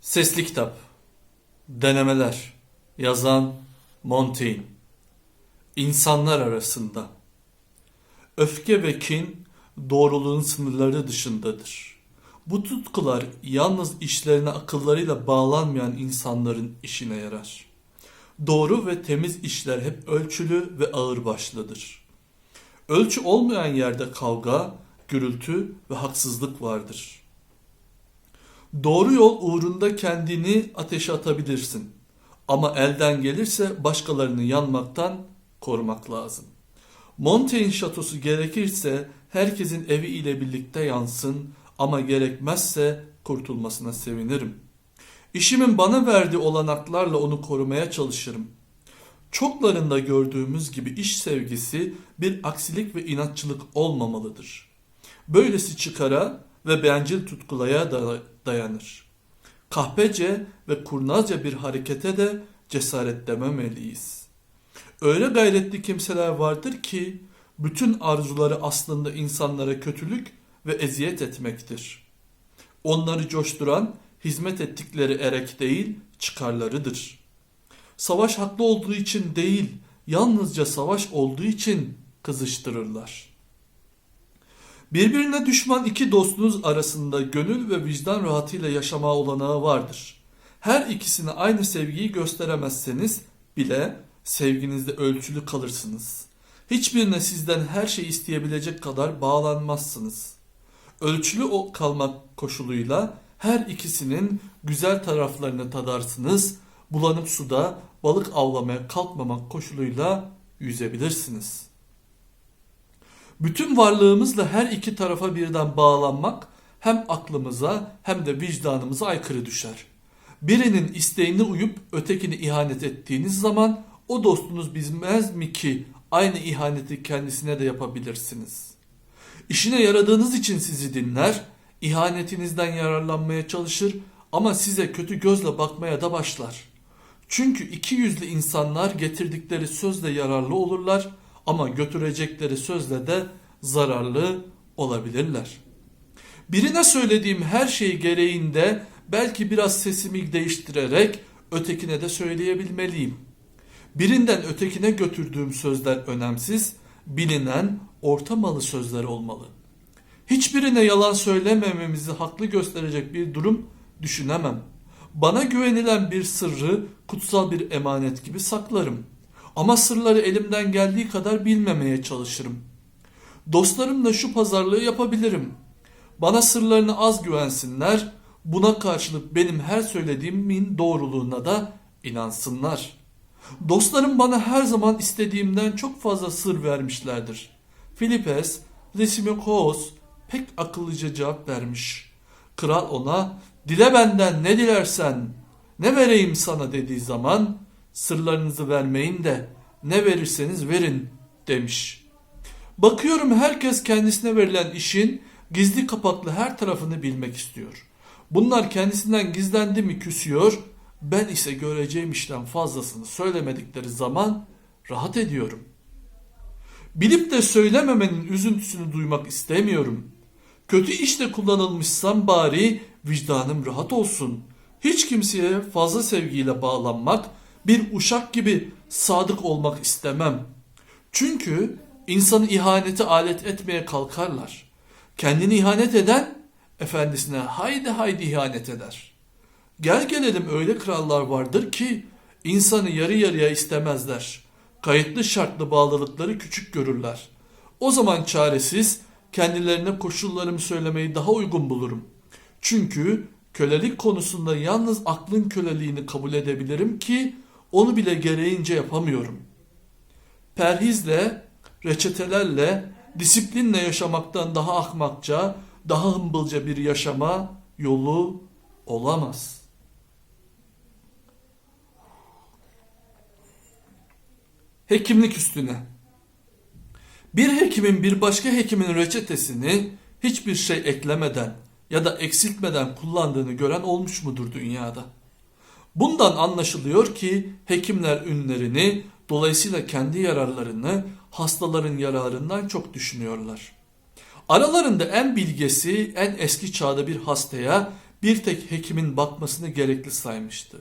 Sesli Kitap Denemeler Yazan Montaigne İnsanlar arasında Öfke ve kin doğruluğun sınırları dışındadır. Bu tutkular yalnız işlerine akıllarıyla bağlanmayan insanların işine yarar. Doğru ve temiz işler hep ölçülü ve ağırbaşlıdır. Ölçü olmayan yerde kavga, gürültü ve haksızlık vardır.'' Doğru yol uğrunda kendini ateşe atabilirsin. Ama elden gelirse başkalarını yanmaktan korumak lazım. Montaigne şatosu gerekirse herkesin evi ile birlikte yansın ama gerekmezse kurtulmasına sevinirim. İşimin bana verdiği olanaklarla onu korumaya çalışırım. Çoklarında gördüğümüz gibi iş sevgisi bir aksilik ve inatçılık olmamalıdır. Böylesi çıkara ve bencil tutkulaya da dayanır. Kahpece ve kurnazca bir harekete de cesaret dememeliyiz. Öyle gayretli kimseler vardır ki bütün arzuları aslında insanlara kötülük ve eziyet etmektir. Onları coşturan hizmet ettikleri erek değil çıkarlarıdır. Savaş haklı olduğu için değil, yalnızca savaş olduğu için kızıştırırlar.'' Birbirine düşman iki dostunuz arasında gönül ve vicdan rahatıyla yaşama olanağı vardır. Her ikisine aynı sevgiyi gösteremezseniz bile sevginizde ölçülü kalırsınız. Hiçbirine sizden her şeyi isteyebilecek kadar bağlanmazsınız. Ölçülü kalmak koşuluyla her ikisinin güzel taraflarını tadarsınız. Bulanık suda balık avlamaya kalkmamak koşuluyla yüzebilirsiniz.'' Bütün varlığımızla her iki tarafa birden bağlanmak hem aklımıza hem de vicdanımıza aykırı düşer. Birinin isteğine uyup ötekini ihanet ettiğiniz zaman o dostunuz bilmez mi ki aynı ihaneti kendisine de yapabilirsiniz. İşine yaradığınız için sizi dinler, ihanetinizden yararlanmaya çalışır ama size kötü gözle bakmaya da başlar. Çünkü iki yüzlü insanlar getirdikleri sözle yararlı olurlar ama götürecekleri sözle de zararlı olabilirler. Birine söylediğim her şey gereğinde belki biraz sesimi değiştirerek ötekine de söyleyebilmeliyim. Birinden ötekine götürdüğüm sözler önemsiz, bilinen ortamalı sözler olmalı. Hiçbirine yalan söylemememizi haklı gösterecek bir durum düşünemem. Bana güvenilen bir sırrı kutsal bir emanet gibi saklarım.'' Ama sırları elimden geldiği kadar bilmemeye çalışırım. Dostlarımla şu pazarlığı yapabilirim. Bana sırlarını az güvensinler, buna karşılık benim her söylediğimin doğruluğuna da inansınlar. Dostlarım bana her zaman istediğimden çok fazla sır vermişlerdir. Filipes, Lysimachos pek akıllıca cevap vermiş. Kral ona, dile benden ne dilersen, ne vereyim sana dediği zaman, sırlarınızı vermeyin de ne verirseniz verin demiş. Bakıyorum herkes kendisine verilen işin gizli kapaklı her tarafını bilmek istiyor. Bunlar kendisinden gizlendi mi küsüyor, ben ise göreceğim işten fazlasını söylemedikleri zaman rahat ediyorum. Bilip de söylememenin üzüntüsünü duymak istemiyorum. Kötü işte kullanılmışsam bari vicdanım rahat olsun. Hiç kimseye fazla sevgiyle bağlanmak bir uşak gibi sadık olmak istemem. Çünkü insanı ihaneti alet etmeye kalkarlar. Kendini ihanet eden efendisine haydi haydi ihanet eder. Gel gelelim öyle krallar vardır ki insanı yarı yarıya istemezler. Kayıtlı şartlı bağlılıkları küçük görürler. O zaman çaresiz kendilerine koşullarımı söylemeyi daha uygun bulurum. Çünkü kölelik konusunda yalnız aklın köleliğini kabul edebilirim ki onu bile gereğince yapamıyorum. Perhizle, reçetelerle, disiplinle yaşamaktan daha ahmakça, daha hımbılca bir yaşama yolu olamaz. Hekimlik üstüne. Bir hekimin bir başka hekimin reçetesini hiçbir şey eklemeden ya da eksiltmeden kullandığını gören olmuş mudur dünyada? Bundan anlaşılıyor ki hekimler ünlerini dolayısıyla kendi yararlarını hastaların yararından çok düşünüyorlar. Aralarında en bilgesi en eski çağda bir hastaya bir tek hekimin bakmasını gerekli saymıştı.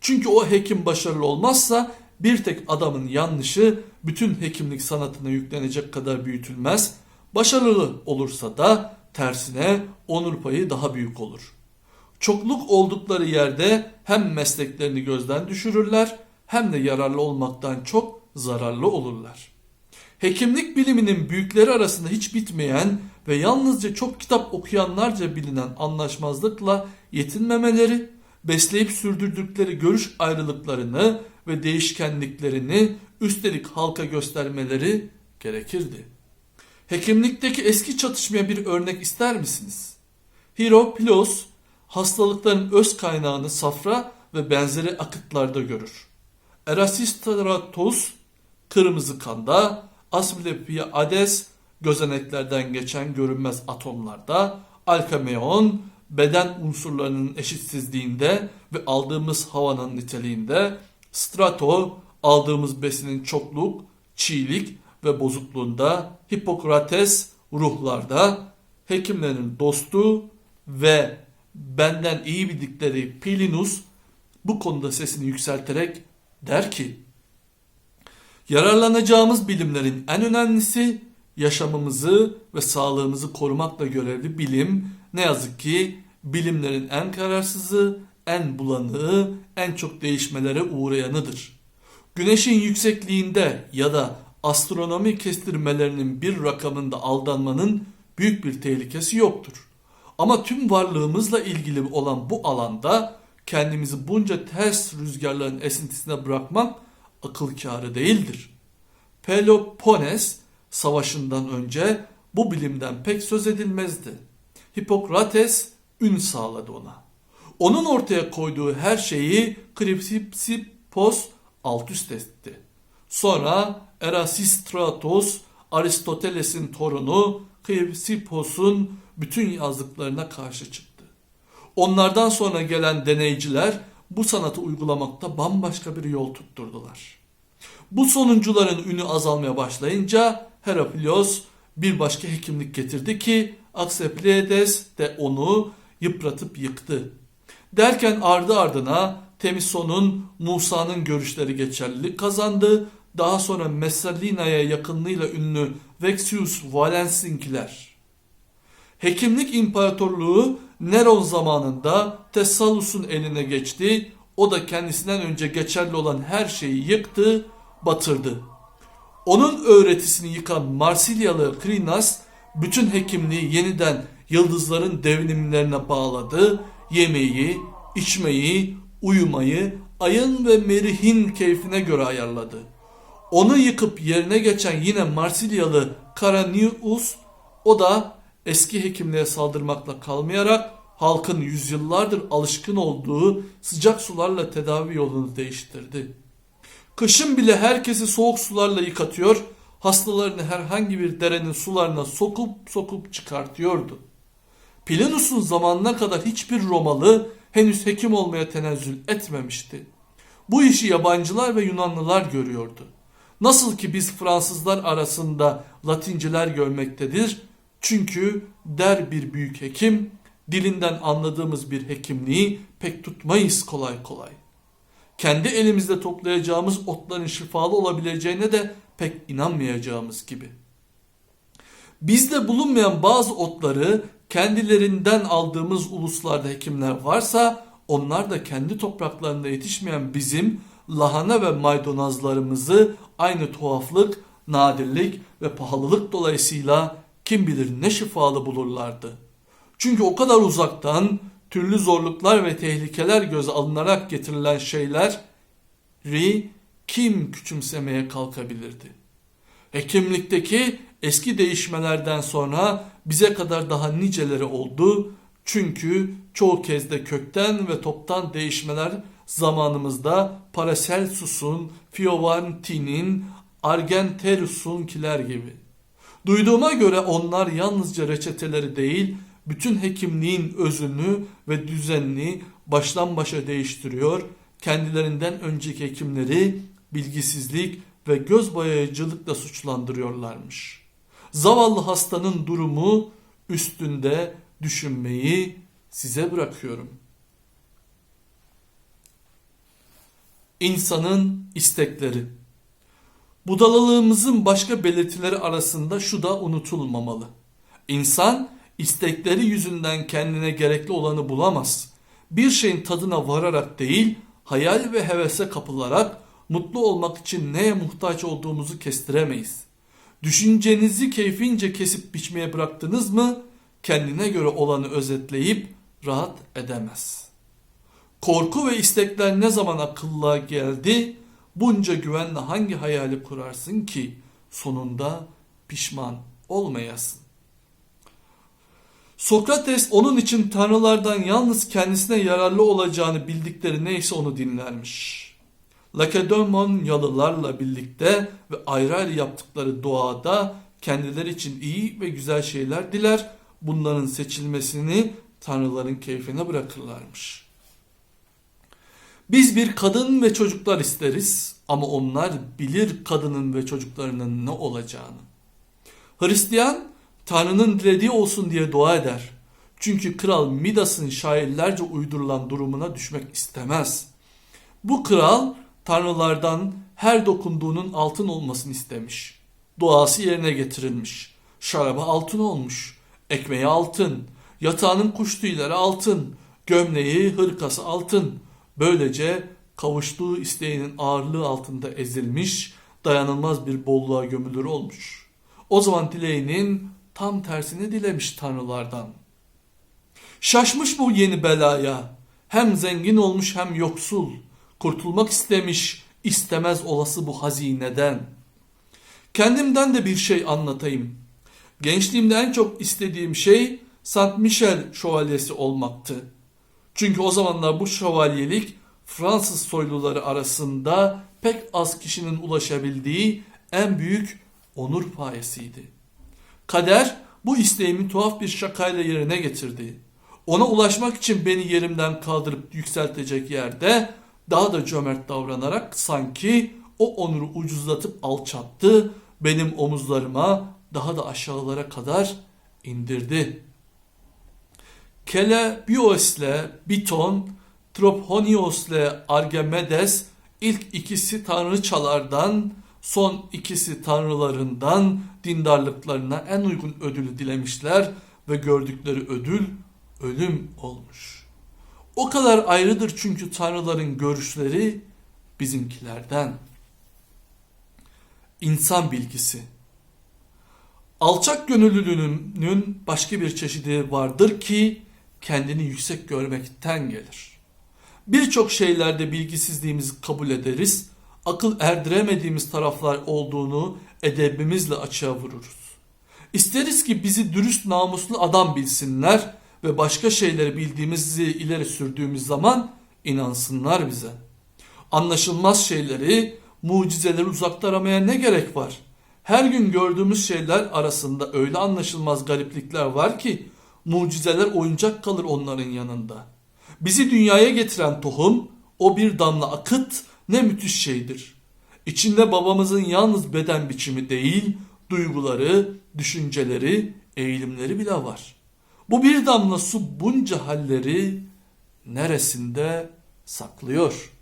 Çünkü o hekim başarılı olmazsa bir tek adamın yanlışı bütün hekimlik sanatına yüklenecek kadar büyütülmez. Başarılı olursa da tersine onur payı daha büyük olur. Çokluk oldukları yerde hem mesleklerini gözden düşürürler hem de yararlı olmaktan çok zararlı olurlar. Hekimlik biliminin büyükleri arasında hiç bitmeyen ve yalnızca çok kitap okuyanlarca bilinen anlaşmazlıkla yetinmemeleri, besleyip sürdürdükleri görüş ayrılıklarını ve değişkenliklerini üstelik halka göstermeleri gerekirdi. Hekimlikteki eski çatışmaya bir örnek ister misiniz? Hiropilos hastalıkların öz kaynağını safra ve benzeri akıtlarda görür. Erasistratos kırmızı kanda, Asclepiades gözeneklerden geçen görünmez atomlarda, Alkameon beden unsurlarının eşitsizliğinde ve aldığımız havanın niteliğinde, Strato aldığımız besinin çokluk, çiğlik ve bozukluğunda, Hipokrates ruhlarda, hekimlerin dostu ve benden iyi bildikleri Pilinus bu konuda sesini yükselterek der ki, Yararlanacağımız bilimlerin en önemlisi yaşamımızı ve sağlığımızı korumakla görevli bilim ne yazık ki bilimlerin en kararsızı, en bulanığı, en çok değişmelere uğrayanıdır. Güneşin yüksekliğinde ya da astronomi kestirmelerinin bir rakamında aldanmanın büyük bir tehlikesi yoktur. Ama tüm varlığımızla ilgili olan bu alanda kendimizi bunca ters rüzgarların esintisine bırakmak akıl kârı değildir. Peloponnes savaşından önce bu bilimden pek söz edilmezdi. Hipokrates ün sağladı ona. Onun ortaya koyduğu her şeyi Kripsipos alt üst etti. Sonra Erasistratos, Aristoteles'in torunu Kripsipos'un bütün yazdıklarına karşı çıktı. Onlardan sonra gelen deneyciler bu sanatı uygulamakta bambaşka bir yol tutturdular. Bu sonuncuların ünü azalmaya başlayınca Heraklios bir başka hekimlik getirdi ki Aksepledes de onu yıpratıp yıktı. Derken ardı ardına Temison'un Musa'nın görüşleri geçerlilik kazandı. Daha sonra Messalina'ya yakınlığıyla ünlü Vexius Valensinkiler. Hekimlik imparatorluğu Neron zamanında Thessalus'un eline geçti. O da kendisinden önce geçerli olan her şeyi yıktı, batırdı. Onun öğretisini yıkan Marsilyalı Krinas bütün hekimliği yeniden yıldızların devrimlerine bağladı. Yemeği, içmeyi, uyumayı ayın ve merihin keyfine göre ayarladı. Onu yıkıp yerine geçen yine Marsilyalı Karanius o da eski hekimliğe saldırmakla kalmayarak halkın yüzyıllardır alışkın olduğu sıcak sularla tedavi yolunu değiştirdi. Kışın bile herkesi soğuk sularla yıkatıyor, hastalarını herhangi bir derenin sularına sokup sokup çıkartıyordu. Plinus'un zamanına kadar hiçbir Romalı henüz hekim olmaya tenezzül etmemişti. Bu işi yabancılar ve Yunanlılar görüyordu. Nasıl ki biz Fransızlar arasında Latinciler görmektedir. Çünkü der bir büyük hekim, dilinden anladığımız bir hekimliği pek tutmayız kolay kolay. Kendi elimizde toplayacağımız otların şifalı olabileceğine de pek inanmayacağımız gibi. Bizde bulunmayan bazı otları kendilerinden aldığımız uluslarda hekimler varsa onlar da kendi topraklarında yetişmeyen bizim lahana ve maydanozlarımızı aynı tuhaflık, nadirlik ve pahalılık dolayısıyla kim bilir ne şifalı bulurlardı. Çünkü o kadar uzaktan türlü zorluklar ve tehlikeler göze alınarak getirilen şeyleri kim küçümsemeye kalkabilirdi? Hekimlikteki eski değişmelerden sonra bize kadar daha niceleri oldu. Çünkü çoğu kez de kökten ve toptan değişmeler zamanımızda Paracelsus'un, Fiorentin'in, Argenterus'unkiler gibi. Duyduğuma göre onlar yalnızca reçeteleri değil, bütün hekimliğin özünü ve düzenini baştan başa değiştiriyor, kendilerinden önceki hekimleri bilgisizlik ve göz boyayıcılıkla suçlandırıyorlarmış. Zavallı hastanın durumu üstünde düşünmeyi size bırakıyorum. İnsanın istekleri Budalalığımızın başka belirtileri arasında şu da unutulmamalı. İnsan istekleri yüzünden kendine gerekli olanı bulamaz. Bir şeyin tadına vararak değil, hayal ve hevese kapılarak mutlu olmak için neye muhtaç olduğumuzu kestiremeyiz. Düşüncenizi keyfince kesip biçmeye bıraktınız mı, kendine göre olanı özetleyip rahat edemez. Korku ve istekler ne zaman akıllığa geldi, bunca güvenle hangi hayali kurarsın ki sonunda pişman olmayasın. Sokrates onun için tanrılardan yalnız kendisine yararlı olacağını bildikleri neyse onu dinlermiş. Lakedonyalılarla birlikte ve ayrı ayrı yaptıkları doğada kendileri için iyi ve güzel şeyler diler. Bunların seçilmesini tanrıların keyfine bırakırlarmış. Biz bir kadın ve çocuklar isteriz ama onlar bilir kadının ve çocuklarının ne olacağını. Hristiyan Tanrı'nın dilediği olsun diye dua eder. Çünkü kral Midas'ın şairlerce uydurulan durumuna düşmek istemez. Bu kral tanrılardan her dokunduğunun altın olmasını istemiş. Duası yerine getirilmiş. Şarabı altın olmuş. Ekmeği altın. Yatağının kuş tüyleri altın. Gömleği, hırkası altın. Böylece kavuştuğu isteğinin ağırlığı altında ezilmiş, dayanılmaz bir bolluğa gömülür olmuş. O zaman dileğinin tam tersini dilemiş tanrılardan. Şaşmış bu yeni belaya. Hem zengin olmuş hem yoksul. Kurtulmak istemiş, istemez olası bu hazineden. Kendimden de bir şey anlatayım. Gençliğimde en çok istediğim şey Saint Michel şövalyesi olmaktı. Çünkü o zamanlar bu şövalyelik Fransız soyluları arasında pek az kişinin ulaşabildiği en büyük onur payesiydi. Kader bu isteğimi tuhaf bir şakayla yerine getirdi. Ona ulaşmak için beni yerimden kaldırıp yükseltecek yerde daha da cömert davranarak sanki o onuru ucuzlatıp alçattı, benim omuzlarıma daha da aşağılara kadar indirdi. Kele Bios'le Biton, Trophonios'le Argemedes ilk ikisi tanrıçalardan, son ikisi tanrılarından dindarlıklarına en uygun ödülü dilemişler ve gördükleri ödül ölüm olmuş. O kadar ayrıdır çünkü tanrıların görüşleri bizimkilerden. İnsan bilgisi. Alçak gönüllülüğünün başka bir çeşidi vardır ki kendini yüksek görmekten gelir. Birçok şeylerde bilgisizliğimizi kabul ederiz, akıl erdiremediğimiz taraflar olduğunu edebimizle açığa vururuz. İsteriz ki bizi dürüst namuslu adam bilsinler ve başka şeyleri bildiğimizi ileri sürdüğümüz zaman inansınlar bize. Anlaşılmaz şeyleri, mucizeleri uzakta aramaya ne gerek var? Her gün gördüğümüz şeyler arasında öyle anlaşılmaz gariplikler var ki mucizeler oyuncak kalır onların yanında. Bizi dünyaya getiren tohum o bir damla akıt ne müthiş şeydir. İçinde babamızın yalnız beden biçimi değil, duyguları, düşünceleri, eğilimleri bile var. Bu bir damla su bunca halleri neresinde saklıyor?''